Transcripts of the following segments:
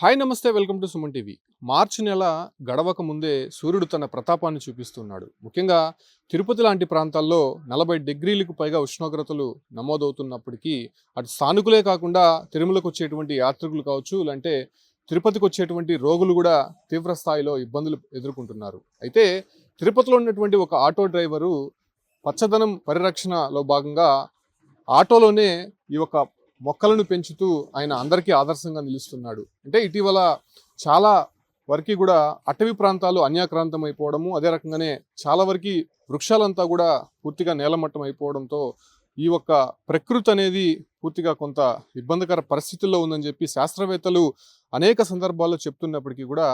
Hi నమస్తే welcome to Suman TV. March నెల గడవక ముందే సూర్యుడు తన ప్రతాపాన్ని చూపిస్తున్నాడు. ముఖ్యంగా తిరుపతి లాంటి ప్రాంతాల్లో నలభై డిగ్రీలకు పైగా ఉష్ణోగ్రతలు నమోదవుతున్నప్పటికీ అటు స్థానికులే కాకుండా తిరుమలకు వచ్చేటువంటి యాత్రికులు కావచ్చు లేదంటే తిరుపతికి వచ్చేటువంటి రోగులు కూడా తీవ్ర స్థాయిలో ఇబ్బందులు ఎదుర్కొంటున్నారు. అయితే తిరుపతిలో ఉన్నటువంటి ఒక ఆటో డ్రైవరు పచ్చదనం పరిరక్షణలో భాగంగా ఆటోలోనే ఈ యొక్క మొక్కలను పెంచుతూ ఆయన అందరికీ ఆదర్శంగా నిలుస్తున్నాడు. అంటే ఇటీవల చాలా వరకు కూడా అటవీ ప్రాంతాలు అన్యాక్రాంతం అయిపోవడము అదే రకంగానే చాలా వరకు వృక్షాలంతా కూడా పూర్తిగా నేలమట్టం అయిపోవడంతో ఈ ఒక్క ప్రకృతి అనేది పూర్తిగా కొంత ఇబ్బందికర పరిస్థితుల్లో ఉందని చెప్పి శాస్త్రవేత్తలు అనేక సందర్భాల్లో చెప్తున్నప్పటికీ కూడా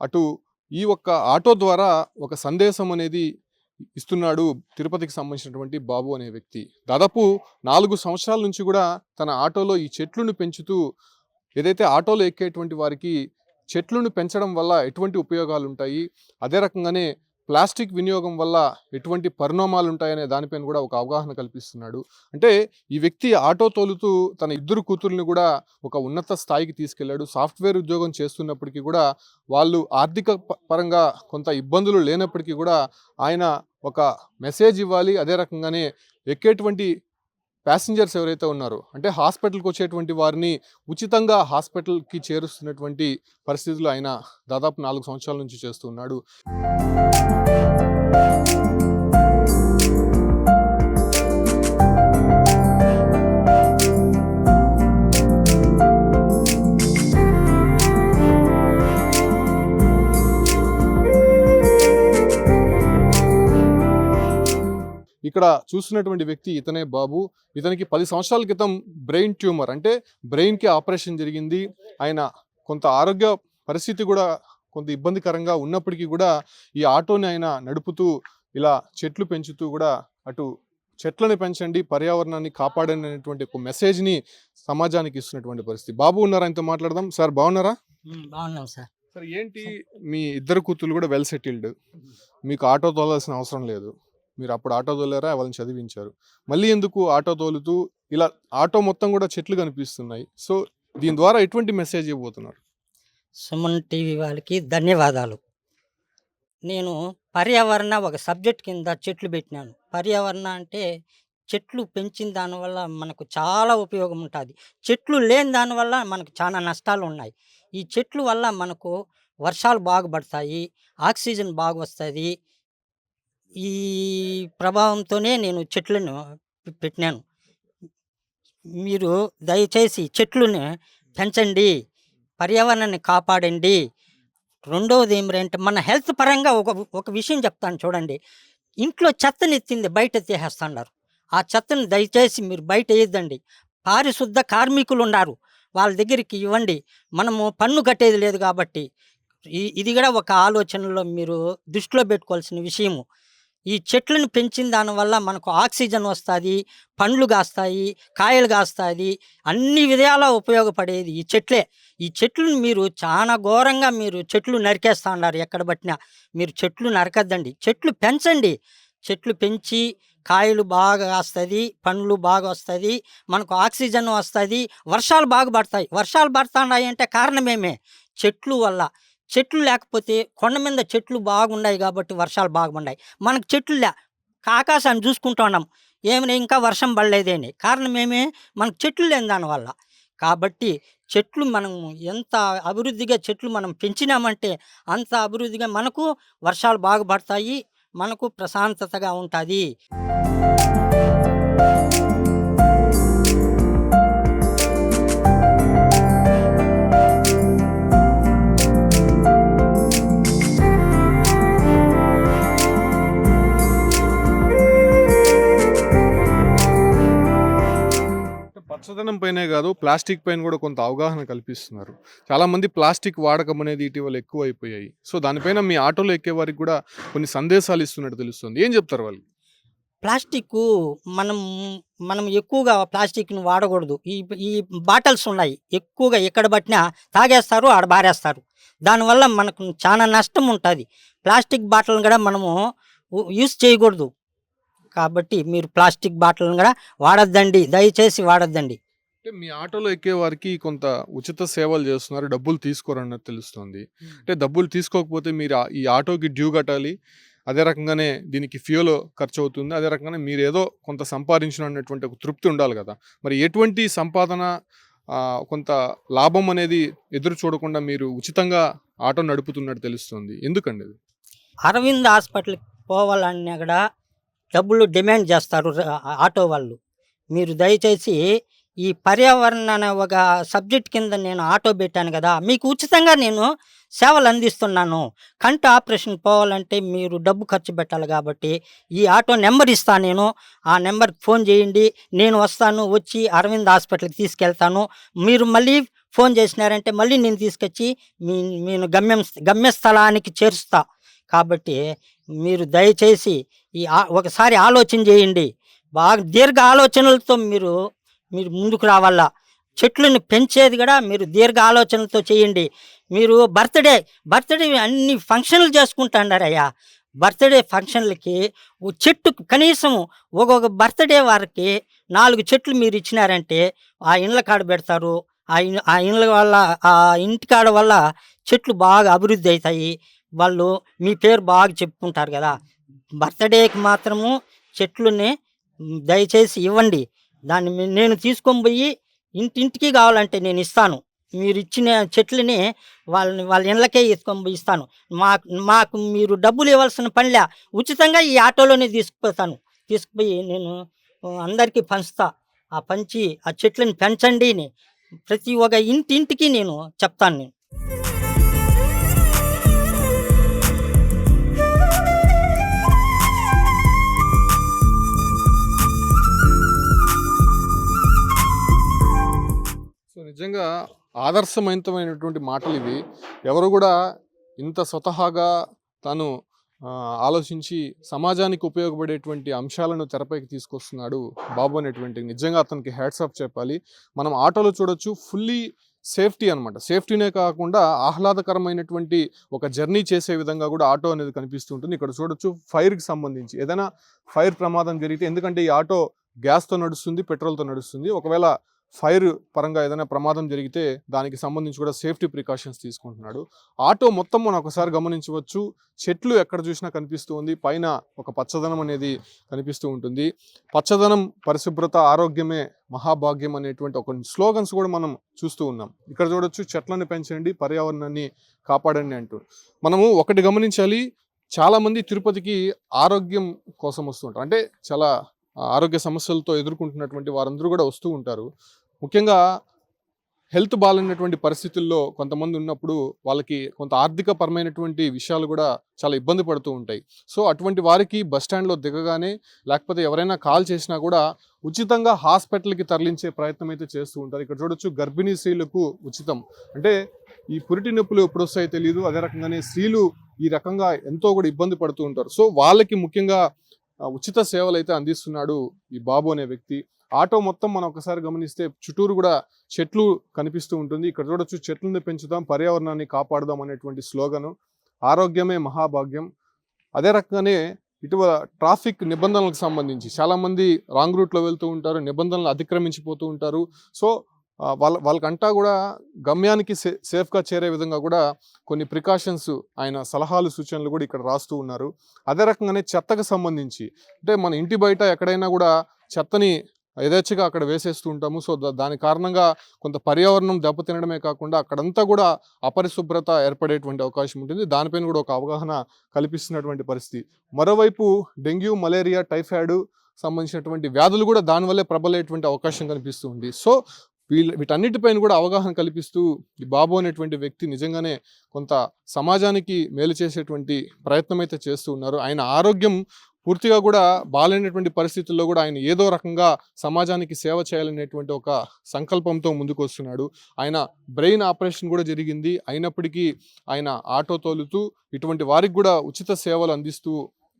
అటు ఈ ఒక్క ఆటో ద్వారా ఒక సందేశం అనేది ఇస్తున్నాడు తిరుపతికి సంబంధించినటువంటి బాబు అనే వ్యక్తి. దాదాపు నాలుగు సంవత్సరాల నుంచి కూడా తన ఆటోలో ఈ చెట్లను పెంచుతూ ఏదైతే ఆటోలో ఎక్కేటువంటి వారికి చెట్లను పెంచడం వల్ల ఎటువంటి ఉపయోగాలు ఉంటాయి అదే రకంగానే ప్లాస్టిక్ వినియోగం వల్ల ఎటువంటి పరిణామాలు ఉంటాయనే దానిపైన కూడా ఒక అవగాహన కల్పిస్తున్నాడు. అంటే ఈ వ్యక్తి ఆటో తోలుతూ తన ఇద్దరు కూతుర్ని కూడా ఒక ఉన్నత స్థాయికి తీసుకెళ్ళాడు సాఫ్ట్వేర్ ఉద్యోగం చేస్తున్నప్పటికీ కూడా వాళ్ళు ఆర్థిక పరంగా కొంత ఇబ్బందులు లేనప్పటికీ కూడా ఆయన ఒక మెసేజ్ ఇవ్వాలి. అదే రకంగానే ఎక్కేటువంటి ప్యాసింజర్స్ ఎవరైతే ఉన్నారో అంటే హాస్పిటల్కి వచ్చేటువంటి వారిని ఉచితంగా హాస్పిటల్కి చేరుస్తున్నటువంటి పరిస్థితులు ఆయన దాదాపు నాలుగు సంవత్సరాల నుంచి చేస్తున్నాడు ఇక్కడ చూస్తున్నటువంటి వ్యక్తి ఇతనే బాబు. ఇతనికి పది సంవత్సరాల క్రితం బ్రెయిన్ ట్యూమర్ అంటే బ్రెయిన్కి ఆపరేషన్ జరిగింది. ఆయన కొంత ఆరోగ్య పరిస్థితి కూడా కొంత ఇబ్బందికరంగా ఉన్నప్పటికీ కూడా ఈ ఆటోని ఆయన నడుపుతూ ఇలా చెట్లు పెంచుతూ కూడా అటు చెట్లను పెంచండి పర్యావరణాన్ని కాపాడండి అనేటువంటి ఒక మెసేజ్ని సమాజానికి ఇస్తున్నటువంటి పరిస్థితి. బాబు ఉన్నారా? ఆయనతో మాట్లాడదాం. సార్ బాగున్నారా? బాగున్నాం సార్. సార్ ఏంటి మీ ఇద్దరు కూతురు కూడా వెల్ సెటిల్డ్. మీకు ఆటో తోలాల్సిన అవసరం లేదు. మీరు అప్పుడు ఆటో తోలారా? వాళ్ళని చదివించారు. మళ్ళీ ఎందుకు ఆటో తోలుతూ? ఇలా ఆటో మొత్తం కూడా చెట్లు కనిపిస్తున్నాయి. సో దీని ద్వారా ఎటువంటి మెసేజ్ ఇవ్వబోతున్నారు? సుమన్ టీవీ వాళ్ళకి ధన్యవాదాలు. నేను పర్యావరణ ఒక సబ్జెక్ట్ కింద చెట్లు పెట్టినాను. పర్యావరణ అంటే చెట్లు పెంచిన దానివల్ల మనకు చాలా ఉపయోగం ఉంటుంది. చెట్లు లేని దానివల్ల మనకు చాలా నష్టాలు ఉన్నాయి. ఈ చెట్లు వల్ల మనకు వర్షాలు బాగుపడతాయి ఆక్సిజన్ బాగా వస్తుంది ఈ ప్రభావంతోనే నేను చెట్లను పెట్టినాను. మీరు దయచేసి చెట్లను పెంచండి పర్యావరణాన్ని కాపాడండి. రెండవది ఏమిటంటే మన హెల్త్ పరంగా ఒక ఒక విషయం చెప్తాను చూడండి. ఇంట్లో చెత్తని ఎత్తింది బయట తీసేస్తున్నారు. ఆ చెత్తను దయచేసి మీరు బయట వేయద్దండి పారిశుద్ధ కార్మికులు ఉన్నారు. వాళ్ళ దగ్గరికి ఇవ్వండి. మనము పన్ను కట్టేది లేదు కాబట్టి ఇది కూడా ఒక ఆలోచనలో మీరు దృష్టిలో పెట్టుకోవాల్సిన విషయము. ఈ చెట్లను పెంచిన దానివల్ల మనకు ఆక్సిజన్ వస్తుంది పండ్లు కాస్తాయి కాయలు కాస్తాయి అన్ని విధాలా ఉపయోగపడేది ఈ చెట్లే. ఈ చెట్లను మీరు చాలా ఘోరంగా మీరు చెట్లు నరికేస్తూ ఉన్నారు ఎక్కడ పట్టినా. మీరు చెట్లు నరకద్దండి. చెట్లు పెంచండి. చెట్లు పెంచి కాయలు బాగా వస్తుంది పండ్లు బాగా వస్తుంది మనకు ఆక్సిజన్ వస్తుంది వర్షాలు బాగా పడతాయి. వర్షాలు పడుతున్నాయి అంటే కారణమేమే చెట్లు వల్ల. చెట్లు లేకపోతే కొండ మీద చెట్లు బాగున్నాయి కాబట్టి వర్షాలు బాగున్నాయి మనకు చెట్లు లే ఆకాశాన్ని చూసుకుంటూ ఉన్నాం. ఏమైనా ఇంకా వర్షం పడలేదేని కారణం ఏమే? మనకు చెట్లు లేని దానివల్ల కాబట్టి చెట్లు మనం ఎంత అభివృద్ధిగా చెట్లు మనం పెంచినామంటే అంత అభివృద్ధిగా మనకు వర్షాలు బాగుపడతాయి మనకు ప్రశాంతతగా ఉంటుంది. పచ్చదనం పైనే కాదు ప్లాస్టిక్ పైన కూడా కొంత అవగాహన కల్పిస్తున్నారు చాలా మంది ప్లాస్టిక్ వాడకం అనేది ఇటీవల ఎక్కువ అయిపోయాయి సో దానిపైన మీ ఆటోలో ఎక్కే వారికి కూడా కొన్ని సందేశాలు ఇస్తున్నట్టు తెలుస్తుంది ఏం చెప్తారు వాళ్ళు ప్లాస్టిక్ మనం మనం ఎక్కువగా ప్లాస్టిక్‌ని వాడకూడదు. ఈ ఈ బాటిల్స్ ఉన్నాయి. ఎక్కువగా ఎక్కడ పట్టినా తాగేస్తారు, ఆడ బారేస్తారు. దానివల్ల మనకు చాలా నష్టం ఉంటుంది ప్లాస్టిక్ బాటిల్‌ని కూడా మనము యూస్ చేయకూడదు. కాబట్టి మీరు ప్లాస్టిక్ బాటిల్‌ని గూడా వాడొద్దండి. దయచేసి వాడొద్దండి. అంటే మీ ఆటోలో ఎక్కే వారికి కొంత ఉచిత సేవలు చేస్తున్నారు. డబ్బులు తీసుకోరన్నట్టు తెలుస్తుంది. అంటే డబ్బులు తీసుకోకపోతే మీరు ఈ ఆటోకి డ్యూ కట్టాలి. అదే రకంగానే దీనికి ఫ్యూయల్ ఖర్చవుతుంది. అదే రకంగానే మీరేదో కొంత సంపాదించిన అన్నటువంటి ఒక తృప్తి ఉండాలి గదా! మరి ఎటువంటి సంపాదన కొంత లాభం అనేది ఎదురు చూడకుండా మీరు ఉచితంగా ఆటో నడుపుతున్నట్టు తెలుస్తుంది. ఎందుకండి? అరవింద్ హాస్పిటల్‌కి పోవాలన్నా గూడా డబ్బులు డిమాండ్ చేస్తారు ఆటో వాళ్ళు. మీరు దయచేసి ఈ పర్యావరణ అనే ఒక సబ్జెక్ట్ కింద నేను ఆటో పెట్టాను కదా మీకు ఉచితంగా నేను సేవలు అందిస్తున్నాను. కంటి ఆపరేషన్ పోవాలంటే మీరు డబ్బు ఖర్చు పెట్టాలి కాబట్టి ఈ ఆటో నెంబర్ ఇస్తాను నేను. ఆ నెంబర్కి ఫోన్ చేయండి. నేను వస్తాను. వచ్చి అరవింద్ హాస్పిటల్‌కి తీసుకెళ్తాను. మీరు మళ్ళీ ఫోన్ చేసినారంటే మళ్ళీ నేను తీసుకొచ్చి మీ నేను గమ్యం గమ్యస్థలానికి చేరుస్తా. కాబట్టి మీరు దయచేసి ఈ ఒకసారి ఆలోచన చేయండి. బాగా దీర్ఘ ఆలోచనలతో మీరు మీరు ముందుకు రావాల. చెట్లను పెంచేది కూడా మీరు దీర్ఘ ఆలోచనలతో చేయండి. మీరు బర్త్‌డే, బర్త్‌డే అన్ని ఫంక్షన్‌లు చేసుకుంటున్నారయ్యా బర్త్‌డే ఫంక్షన్‌లకి ఓ చెట్టు కనీసం ఒక్కొక్క బర్త్‌డే వారికి నాలుగు చెట్లు మీరు ఇచ్చినారంటే ఆ ఇండ్ల కాడ పెడతారు. ఆ ఆ ఇండ్ల వల్ల ఆ ఇంటికాడ వల్ల చెట్లు బాగా అభివృద్ధి అవుతాయి వాళ్ళు మీ పేరు బాగా చెప్పుకుంటారు కదా బర్త్‌డేకి మాత్రము చెట్లుని దయచేసి ఇవ్వండి. దాన్ని నేను తీసుకొని పోయి ఇంటింటికి కావాలంటే నేను ఇస్తాను మీరు ఇచ్చిన చెట్లని వాళ్ళని వాళ్ళ ఇళ్ళకే తీసుకొని పోయి ఇస్తాను. మాకు మాకు మీరు డబ్బులు ఇవ్వాల్సిన పనిలే. ఉచితంగా ఈ ఆటోలోనే తీసుకుపోతాను. తీసుకుపోయి నేను అందరికీ పంచుతా. ఆ పంచి ఆ చెట్లను పెంచండిని ప్రతి ఒక్క ఇంటింటికి నేను చెప్తాను నేను. నిజంగా మాటలు ఇవి ఎవరు కూడా ఇంత స్వతహాగా తను ఆలోచించి సమాజానికి ఉపయోగపడేటువంటి అంశాలను తెరపైకి తీసుకొస్తున్నాడు బాబు అనేటువంటి నిజంగా అతనికి హ్యాట్స్ ఆఫ్ చెప్పాలి. మనం ఆటోలో చూడొచ్చు ఫుల్లీ సేఫ్టీ అనమాట. సేఫ్టీనే కాకుండా ఆహ్లాదకరమైనటువంటి ఒక జర్నీ చేసే విధంగా కూడా ఆటో అనేది కనిపిస్తుంటుంది ఇక్కడ చూడొచ్చు ఫైర్‌కి సంబంధించి ఏదైనా ఫైర్ ప్రమాదం జరిగితే ఎందుకంటే ఈ ఆటో గ్యాస్‌తో నడుస్తుంది, పెట్రోల్‌తో నడుస్తుంది. ఒకవేళ ఫైర్ పరంగా ఏదైనా ప్రమాదం జరిగితే దానికి సంబంధించి కూడా సేఫ్టీ ప్రికాషన్స్ తీసుకుంటున్నాడు. ఆటో మొత్తం మనం ఒకసారి గమనించవచ్చు. చెట్లు ఎక్కడ చూసినా కనిపిస్తూ ఉంది. పైన ఒక పచ్చదనం అనేది కనిపిస్తూ ఉంటుంది. పచ్చదనం, పరిశుభ్రత, ఆరోగ్యమే మహాభాగ్యం అనేటువంటి ఒక స్లోగన్స్ కూడా మనం చూస్తూ ఉన్నాం. ఇక్కడ చూడొచ్చు చెట్లను పెంచండి, పర్యావరణాన్ని కాపాడండి అంటూ. మనము ఒకటి గమనించాలి. చాలామంది తిరుపతికి ఆరోగ్యం కోసం వస్తూ ఉంటారు. అంటే చాలా ఆరోగ్య సమస్యలతో ఎదుర్కొంటున్నటువంటి వారందరూ కూడా వస్తూ ఉంటారు. ముఖ్యంగా హెల్త్ బాగాలేనటువంటి పరిస్థితుల్లో కొంతమంది ఉన్నప్పుడు వాళ్ళకి కొంత ఆర్థిక పరమైనటువంటి విషయాలు కూడా చాలా ఇబ్బంది పడుతూ ఉంటాయి. సో, అటువంటి వారికి బస్ స్టాండ్‌లో దిగగానే లేకపోతే ఎవరైనా కాల్ చేసినా కూడా ఉచితంగా హాస్పిటల్‌కి తరలించే ప్రయత్నం అయితే చేస్తూ ఉంటారు. ఇక్కడ చూడొచ్చు గర్భిణీ స్త్రీలకు ఉచితం. అంటే ఈ పురిటి నొప్పులు ఎప్పుడొస్తాయో తెలియదు అదే రకంగానే స్త్రీలు ఈ రకంగా ఎంతో కూడా ఇబ్బంది పడుతూ ఉంటారు. సో, వాళ్ళకి ముఖ్యంగా ఉచిత ఉచిత సేవలైతే అందిస్తున్నాడు ఈ బాబు అనే వ్యక్తి. ఆటో మొత్తం మనం ఒకసారి గమనిస్తే చుట్టూరు కూడా చెట్లు కనిపిస్తూ ఉంటుంది. ఇక్కడ చూడొచ్చు చెట్లను పెంచుదాం, పర్యావరణాన్ని కాపాడుదాం అనేటువంటి స్లోగను. ఆరోగ్యమే మహాభాగ్యం. అదే రకంగానే ఇటీవల ట్రాఫిక్ నిబంధనలకు సంబంధించి చాలామంది రాంగ్ రూట్‌లో వెళ్తూ ఉంటారు. నిబంధనలు అతిక్రమించిపోతూ ఉంటారు. సో, వాళ్ళ వాళ్ళకంటా కూడా గమ్యానికి సే సేఫ్‌గా చేరే విధంగా కూడా కొన్ని ప్రికాషన్స్ ఆయన సలహాలు, సూచనలు కూడా ఇక్కడ రాస్తూ ఉన్నారు. అదే రకంగానే చెత్తకు సంబంధించి అంటే మన ఇంటి బయట ఎక్కడైనా కూడా చెత్తని యథేచ్ఛగా అక్కడ వేసేస్తూ ఉంటాము. సో, దాని కారణంగా కొంత పర్యావరణం దెబ్బతినడమే కాకుండా అక్కడంతా కూడా అపరిశుభ్రత ఏర్పడేటువంటి అవకాశం ఉంటుంది. దానిపైన కూడా ఒక అవగాహన కల్పిస్తున్నటువంటి పరిస్థితి. మరోవైపు డెంగ్యూ, మలేరియా, టైఫాయిడ్ సంబంధించినటువంటి వ్యాధులు కూడా దానివల్లే ప్రబలేటువంటి అవకాశం కనిపిస్తూ ఉంది. సో, వీళ్ళ వీటన్నిటిపైన కూడా అవగాహన కల్పిస్తూ ఈ బాబు అనేటువంటి వ్యక్తి నిజంగానే కొంత సమాజానికి మేలు చేసేటువంటి ప్రయత్నం అయితే చేస్తూ ఉన్నారు. ఆయన ఆరోగ్యం పూర్తిగా కూడా బాలేనటువంటి పరిస్థితుల్లో కూడా ఆయన ఏదో రకంగా సమాజానికి సేవ చేయాలనేటువంటి ఒక సంకల్పంతో ముందుకొస్తున్నాడు. ఆయన బ్రెయిన్ ఆపరేషన్ కూడా జరిగింది. అయినప్పటికీ ఆయన ఆటో తోలుతూ ఇటువంటి వారికి కూడా ఉచిత సేవలు అందిస్తూ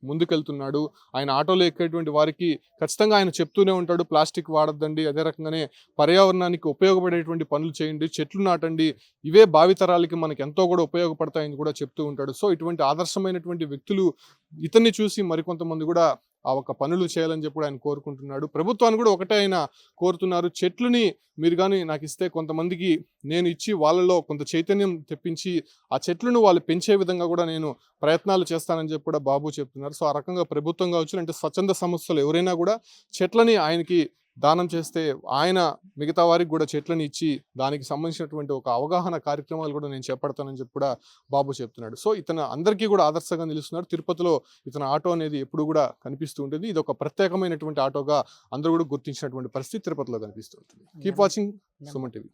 ముందుకెళ్తున్నాడు. ఆయన ఆటోలో ఎక్కేటువంటి వారికి ఖచ్చితంగా ఆయన చెప్తూనే ఉంటాడు ప్లాస్టిక్ వాడద్దండి అదే రకంగానే పర్యావరణానికి ఉపయోగపడేటువంటి పనులు చేయండి చెట్లు నాటండి ఇవే భావితరాలకి మనకి ఎంతో కూడా ఉపయోగపడతాయని కూడా చెప్తూ ఉంటాడు. సో ఇటువంటి ఆదర్శమైనటువంటి వ్యక్తులు ఇతన్ని చూసి మరికొంతమంది కూడా ఆ ఒక పనులు చేయాలని చెప్పి ఆయన కోరుకుంటున్నాడు. ప్రభుత్వాన్ని కూడా ఒకటే ఆయన కోరుతున్నారు. చెట్లుని మీరు కానీ నాకు ఇస్తే కొంతమందికి నేను ఇచ్చి వాళ్ళలో కొంత చైతన్యం తెప్పించి ఆ చెట్లను వాళ్ళు పెంచే విధంగా కూడా నేను ప్రయత్నాలు చేస్తానని చెప్పి కూడా బాబు చెప్తున్నారు. సో ఆ రకంగా ప్రభుత్వం కావచ్చు అంటే స్వచ్ఛంద సంస్థలు ఎవరైనా కూడా చెట్లని ఆయనకి దానం చేస్తే ఆయన మిగతా వారికి కూడా చెట్లని ఇచ్చి దానికి సంబంధించినటువంటి ఒక అవగాహన కార్యక్రమాలు కూడా నేను చేపడతానని చెప్పి కూడా బాబు చెప్తున్నాడు. సో ఇతను అందరికీ కూడా ఆదర్శంగా నిలుస్తున్నాడు. తిరుపతిలో ఇతని ఆటో అనేది ఎప్పుడు కూడా కనిపిస్తూ ఉంటుంది. ఇది ఒక ప్రత్యేకమైనటువంటి ఆటోగా అందరూ కూడా గుర్తించినటువంటి పరిస్థితి తిరుపతిలో కనిపిస్తూ ఉంటుంది. Keep watching Suman TV.